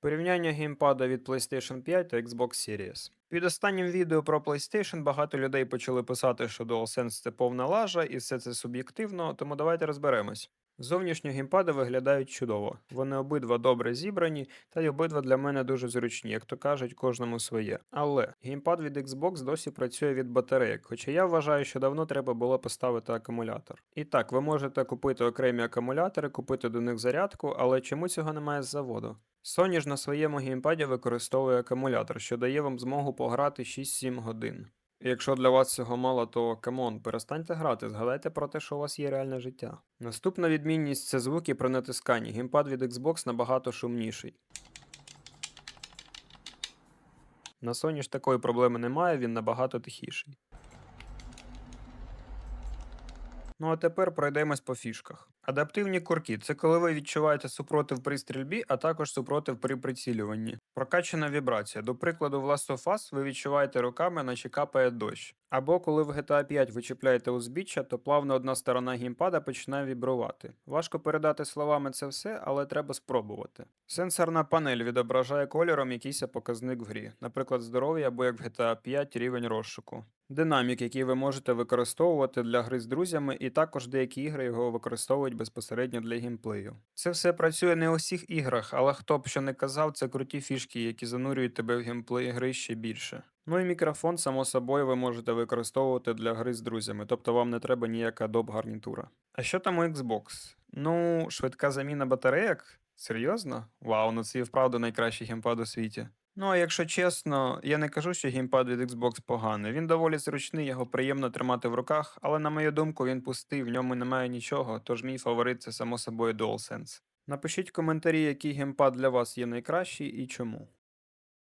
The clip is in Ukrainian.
Порівняння геймпада від PlayStation 5 та Xbox Series. Під останнім відео про PlayStation багато людей почали писати, що DualSense це повна лажа і все це суб'єктивно, тому давайте розберемось. Зовнішньо геймпади виглядають чудово. Вони обидва добре зібрані, та й обидва для мене дуже зручні, як то кажуть, кожному своє. Але геймпад від Xbox досі працює від батарейок, хоча я вважаю, що давно треба було поставити акумулятор. І так, ви можете купити окремі акумулятори, купити до них зарядку, але чому цього немає з заводу? Sony ж на своєму геймпаді використовує акумулятор, що дає вам змогу пограти 6-7 годин. Якщо для вас цього мало, то камон, перестаньте грати, згадайте про те, що у вас є реальне життя. Наступна відмінність це звуки при натисканні. Геймпад від Xbox набагато шумніший. На Sony ж такої проблеми немає, він набагато тихіший. Ну а тепер пройдемось по фішках. Адаптивні курки це коли ви відчуваєте супротив при стрільбі, а також супротив при прицілюванні. Прокачана вібрація. До прикладу, в Last of Us ви відчуваєте руками, наче капає дощ. Або коли в GTA 5 ви чіпляєте узбіччя, то плавно одна сторона геймпада починає вібрувати. Важко передати словами це все, але треба спробувати. Сенсорна панель відображає кольором якийсь показник в грі, наприклад, здоров'я або як в GTA 5 рівень розшуку. Динамік, який ви можете використовувати для гри з друзями, і також деякі ігри його використовують безпосередньо для геймплею. Це все працює не у всіх іграх, але хто б що не казав, це круті фішки, які занурюють тебе в геймплей гри ще більше. Ну і мікрофон, само собою, ви можете використовувати для гри з друзями, тобто вам не треба ніяка доп гарнітура. А що там у Xbox? Ну, швидка заміна батарейок? Серйозно? Вау, ну це і вправду найкращий геймпад у світі. Ну, а якщо чесно, я не кажу, що геймпад від Xbox поганий. Він доволі зручний, його приємно тримати в руках, але на мою думку, він пустий, в ньому немає нічого, тож мій фаворит це само собою DualSense. Напишіть в коментарі, який геймпад для вас є найкращий і чому.